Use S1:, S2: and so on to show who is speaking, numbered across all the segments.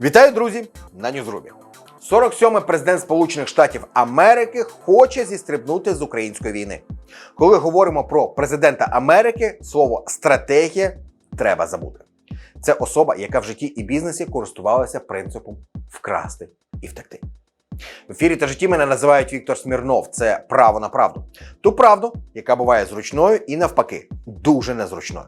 S1: Вітаю, друзі! На Ньюзрубі. 47-й президент Сполучених Штатів Америки хоче зістрибнути з української війни. Коли говоримо про президента Америки, слово стратегія треба забути. Це особа, яка в житті і бізнесі користувалася принципом вкрасти і втекти. В ефірі та житті мене називають Віктор Смірнов. Це право на правду. Ту правду, яка буває зручною і навпаки, дуже незручною.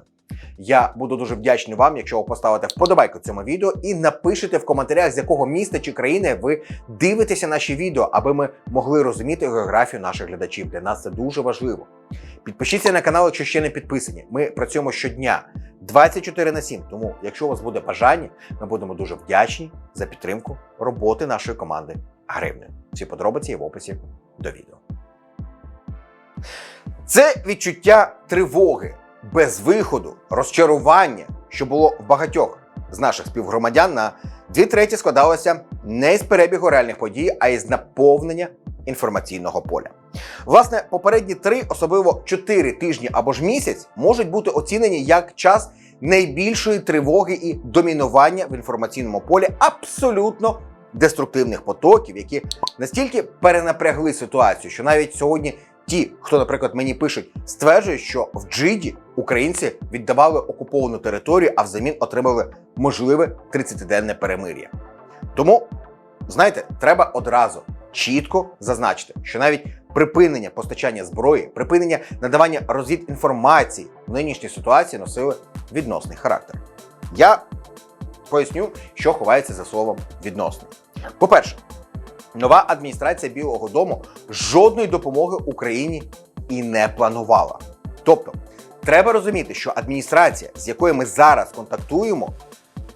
S1: Я буду дуже вдячний вам, якщо ви поставите вподобайку цьому відео і напишете в коментарях, з якого міста чи країни ви дивитеся наші відео, аби ми могли розуміти географію наших глядачів. Для нас це дуже важливо. Підпишіться на канал, якщо ще не підписані. Ми працюємо щодня 24 на 7. Тому, якщо у вас буде бажання, ми будемо дуже вдячні за підтримку роботи нашої команди гривнею. Всі подробиці є в описі до відео. Це відчуття тривоги, без виходу, розчарування, що було в багатьох з наших співгромадян на дві треті складалося не із перебігу реальних подій, а із наповнення інформаційного поля. Власне, попередні три, особливо чотири тижні або ж місяць, можуть бути оцінені як час найбільшої тривоги і домінування в інформаційному полі абсолютно деструктивних потоків, які настільки перенапрягли ситуацію, що навіть сьогодні ті, хто, наприклад, мені пишуть, стверджують, що в Джиді українці віддавали окуповану територію, а взамін отримали можливе 30-денне перемир'я. Тому, знаєте, треба одразу чітко зазначити, що навіть припинення постачання зброї, припинення надавання розвідінформації в нинішній ситуації носили відносний характер. Я поясню, що ховається за словом відносний. По-перше, нова адміністрація Білого Дому жодної допомоги Україні і не планувала. Тобто, треба розуміти, що адміністрація, з якою ми зараз контактуємо,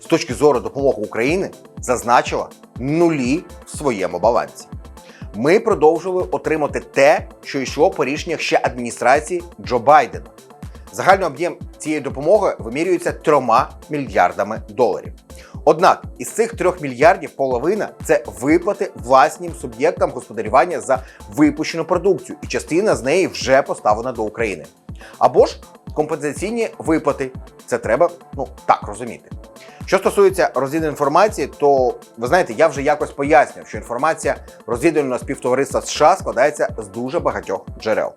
S1: з точки зору допомоги України, зазначила нулі в своєму балансі. Ми продовжили отримати те, що йшло по рішеннях ще адміністрації Джо Байдена. Загальний об'єм цієї допомоги вимірюється трьома мільярдами доларів. Однак із цих трьох мільярдів половина це виплати власним суб'єктам господарювання за випущену продукцію, і частина з неї вже поставлена до України. Або ж компенсаційні виплати. Це треба ну так розуміти. Що стосується розвідувальної інформації, то ви знаєте, я вже якось пояснював, що інформація розвідувального співтовариства США складається з дуже багатьох джерел.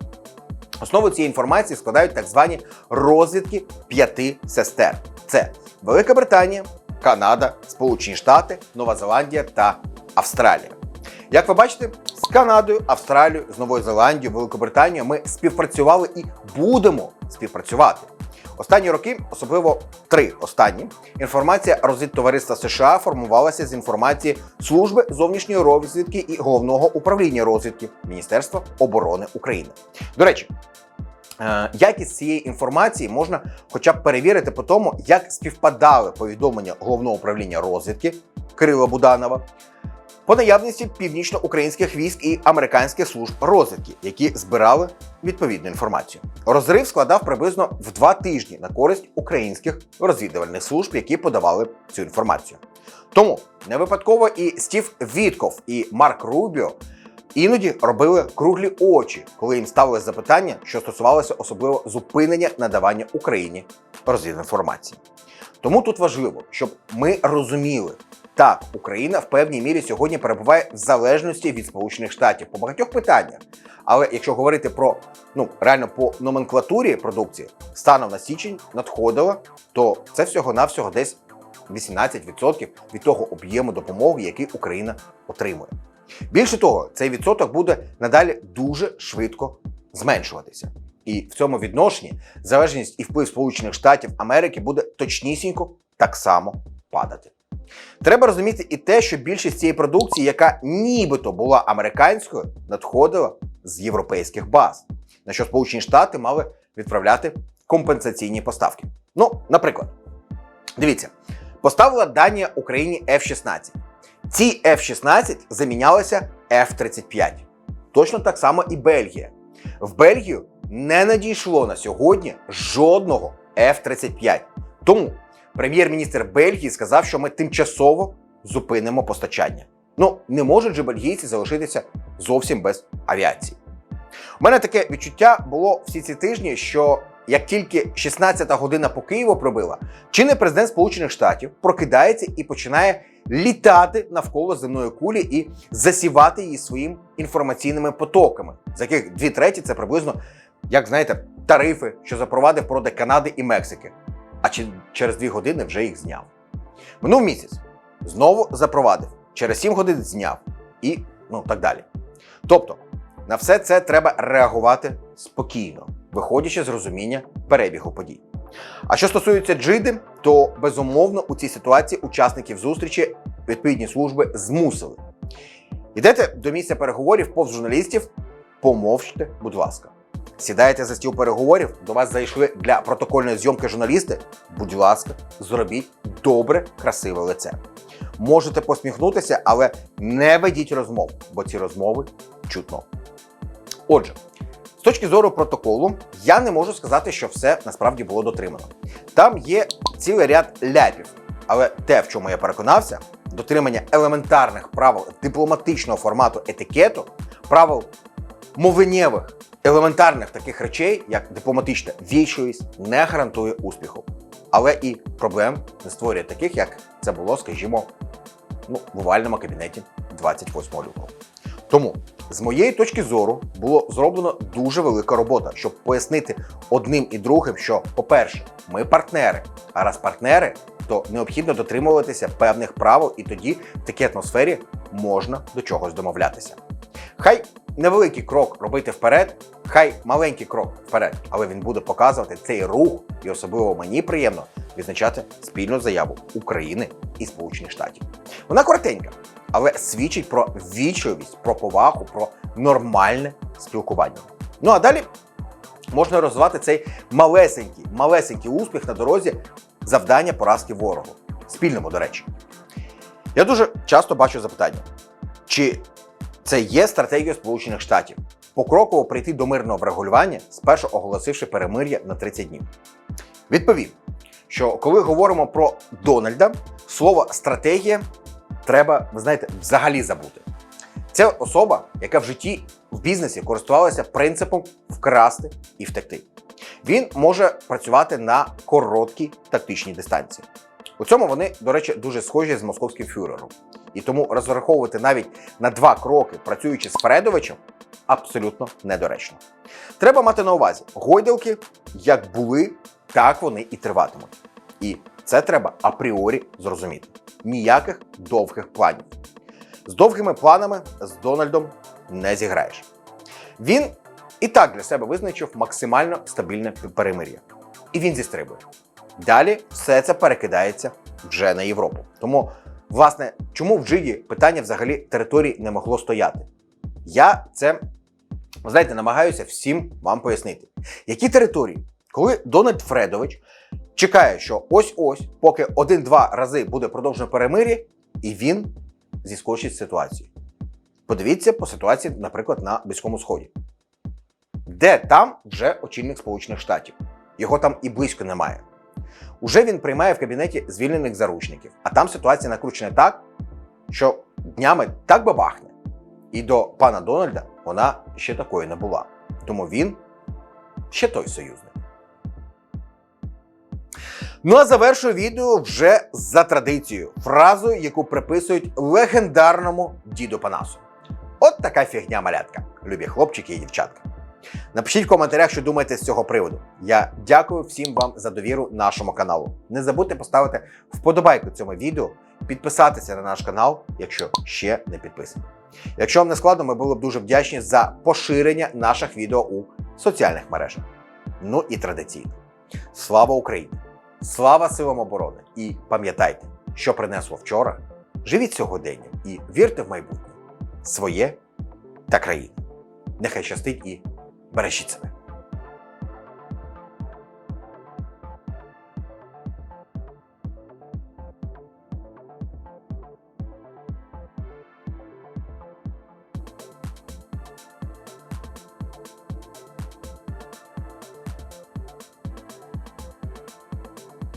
S1: Основу цієї інформації складають так звані розвідки п'яти сестер: це Велика Британія, Канада, Сполучені Штати, Нова Зеландія та Австралія. Як ви бачите, з Канадою, Австралією, з Новою Зеландією, Великобританією ми співпрацювали і будемо співпрацювати. Останні роки, особливо три останні, інформація розвідтовариства США формувалася з інформації Служби зовнішньої розвідки і головного управління розвідки Міністерства оборони України. До речі. Е, Якість цієї інформації можна хоча б перевірити по тому, як співпадали повідомлення головного управління розвідки Кирила Буданова по наявності північноукраїнських військ і американських служб розвідки, які збирали відповідну інформацію. Розрив складав приблизно в два тижні на користь українських розвідувальних служб, які подавали цю інформацію. Тому не випадково і Стів Вітков, і Марк Рубіо іноді робили круглі очі, коли їм ставили запитання, що стосувалося особливо зупинення надавання Україні розвідінформації. Тому тут важливо, щоб ми розуміли, так, Україна в певній мірі сьогодні перебуває в залежності від Сполучених Штатів по багатьох питаннях. Але якщо говорити про ну реально по номенклатурі продукції, станом на січень надходило, то це всього-навсього десь 18% від того об'єму допомоги, який Україна отримує. Більше того, цей відсоток буде надалі дуже швидко зменшуватися. І в цьому відношенні залежність і вплив Сполучених Штатів Америки буде точнісінько так само падати. Треба розуміти і те, що більшість цієї продукції, яка нібито була американською, надходила з європейських баз, на що Сполучені Штати мали відправляти компенсаційні поставки. Ну, наприклад, дивіться, поставила Данія Україні F-16. Ці F-16 замінялися F-35. Точно так само і Бельгія. В Бельгію не надійшло на сьогодні жодного F-35. Тому прем'єр-міністр Бельгії сказав, що ми тимчасово зупинимо постачання. Ну, не можуть же бельгійці залишитися зовсім без авіації. У мене таке відчуття було всі ці тижні, що як тільки 16-та година по Києву пробила, чинний президент Сполучених Штатів прокидається і починає літати навколо земної кулі і засівати її своїм інформаційними потоками, з яких дві треті це приблизно, як знаєте, тарифи, що запровадив проти Канади і Мексики. А чи через дві години вже їх зняв. Минув місяць знову запровадив, через 7 годин зняв і ну так далі. Тобто на все це треба реагувати спокійно, виходячи з розуміння перебігу подій. А що стосується джиди, то безумовно у цій ситуації учасників зустрічі відповідні служби змусили. Йдете до місця переговорів повз журналістів, помовчте, будь ласка. Сідаєте за стіл переговорів, до вас зайшли для протокольної зйомки журналісти. Будь ласка, зробіть добре, красиве лице. Можете посміхнутися, але не ведіть розмов, бо ці розмови чутно. Отже, з точки зору протоколу, я не можу сказати, що все насправді було дотримано. Там є цілий ряд ляпів, але те, в чому я переконався, дотримання елементарних правил дипломатичного формату етикету, правил мовленнєвих, елементарних таких речей, як дипломатична вічливість, не гарантує успіху. Але і проблем не створює таких, як це було, скажімо, ну, в овальному кабінеті 28 лютого. Тому, з моєї точки зору, було зроблено дуже велика робота, щоб пояснити одним і другим, що, по-перше, ми партнери, а раз партнери, то необхідно дотримуватися певних правил, і тоді в такій атмосфері можна до чогось домовлятися. Хай невеликий крок робити вперед, хай маленький крок вперед, але він буде показувати цей рух, і особливо мені приємно відзначати спільну заяву України і Сполучених Штатів. Вона коротенька, але свідчить про вічливість, про повагу, про нормальне спілкування. Ну а далі можна розвивати цей малесенький, малесенький успіх на дорозі завдання поразки ворогу. Спільному, до речі. Я дуже часто бачу запитання, чи це є стратегією Сполучених Штатів покроково прийти до мирного врегулювання, спершу оголосивши перемир'я на 30 днів. Відповім, що коли говоримо про Дональда, слово стратегія треба, ви знаєте, взагалі забути. Це особа, яка в житті в бізнесі користувалася принципом вкрасти і втекти. Він може працювати на короткій тактичній дистанції. У цьому вони, до речі, дуже схожі з московським фюрером. І тому розраховувати навіть на два кроки, працюючи з Фредовичем, абсолютно недоречно. Треба мати на увазі, гойдалки як були, так вони і триватимуть. І це треба апріорі зрозуміти. Ніяких довгих планів. З довгими планами з Дональдом не зіграєш. Він і так для себе визначив максимально стабільне перемир'я. І він зістрибує. Далі все це перекидається вже на Європу. Тому, власне, чому в Джиді питання взагалі території не могло стояти? Я це, знаєте, намагаюся всім вам пояснити. Які території, коли Дональд Фредович чекає, що ось-ось, поки один-два рази буде продовжено перемир'я, і він зіскочить з ситуації. Подивіться по ситуації, наприклад, на Близькому Сході. Де там вже очільник Сполучених Штатів? Його там і близько немає. Уже він приймає в кабінеті звільнених заручників, а там ситуація накручена так, що днями так бабахне. І до пана Дональда вона ще такою не була. Тому він ще той союзник. Ну а завершую відео вже за традицією, фразою, яку приписують легендарному діду Панасу. От така фігня малятка, любі хлопчики і дівчатка. Напишіть в коментарях, що думаєте з цього приводу. Я дякую всім вам за довіру нашому каналу. Не забудьте поставити вподобайку цьому відео, підписатися на наш канал, якщо ще не підписані. Якщо вам не складно, ми були б дуже вдячні за поширення наших відео у соціальних мережах. Ну і традиційно. Слава Україні! Слава силам оборони! І пам'ятайте, що принесло вчора. Живіть сьогоденням і вірте в майбутнє своє та країну. Нехай щастить і бережіть себе.